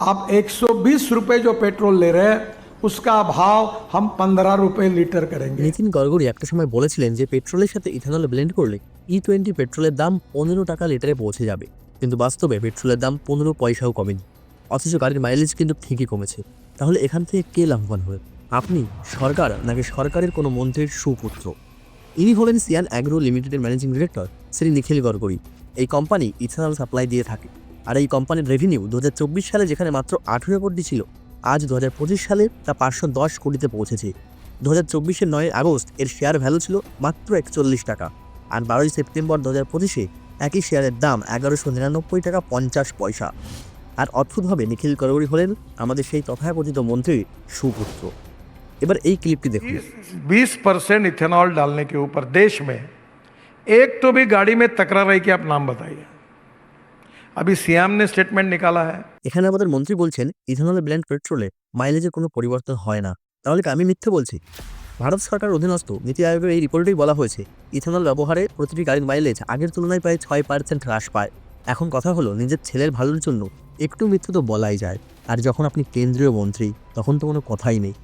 आप 120 रुपए जो पेट्रोल ले रहे हैं उसका भाव हम 15 रुपए लीटर करेंगे নিতিন গড়করি একটা সময় বলেছিলেন যে পেট্রোলের সাথে ইথানল ব্লেন্ড করলে ই টোয়েন্টি পেট্রোলের দাম পনেরো টাকা লিটারে পৌঁছে যাবে কিন্তু বাস্তবে পেট্রোলের দাম পনেরো পয়সাও কমেনি অথচ গাড়ির মাইলেজ কিন্তু ঠিকই কমেছে তাহলে এখান থেকে কে লাভবান হবে আপনি সরকার নাকি সরকারের কোনো মন্ত্রীর সুপুত্র ইনি হলেন সিয়ান অ্যাগ্রো লিমিটেডের ম্যানেজিং ডিরেক্টর শ্রী নিখিল গড়করি এই কোম্পানি ইথানল সাপ্লাই দিয়ে থাকে আর এই কোম্পানির রেভিনিউ দু সালে যেখানে মাত্র আঠেরো কোটি ছিল আজ দু সালে তা পাঁচশো দশ কোটিতে পৌঁছেছে দু হাজার চব্বিশের নয় আগস্ট এর শেয়ার ভ্যালু ছিল মাত্র একচল্লিশ টাকা আর বারোই সেপ্টেম্বর দু হাজার পঁচিশে একই শেয়ারের দাম এগারোশো নিরানব্বই টাকা পঞ্চাশ পয়সা আর অদ্ভুতভাবে নিখিল করবরি হলেন আমাদের সেই তথাকথিত মন্ত্রীর সুপুত্র এবার এই ক্লিপটি দেখুন 20 परसेंट इथेनॉल डालने के ऊपर देश में एक तो भी गाड़ी में तकरार रही कि आप नाम बताइए अभी सीएम ने स्टेटमेंट निकाला है এখানে আমাদের মন্ত্রী বলছেন ইথানল ব্ল্যান্ড পেট্রোলে মাইলেজের কোনো পরিবর্তন হয় না তাহলে কি আমি মিথ্যে বলছি ভারত সরকার অধীনস্থ নীতি আয়োগের এই রিপোর্টেই বলা হয়েছে ইথানল ব্যবহারে প্রতিটি গাড়ির মাইলেজ আগের তুলনায় প্রায় ছয় পার্সেন্ট হ্রাস পায় এখন কথা হলো নিজের ছেলের ভালোর জন্য একটু মিথ্যে তো বলাই যায় আর যখন আপনি কেন্দ্রীয় মন্ত্রী তখন তো কোনো কথাই নেই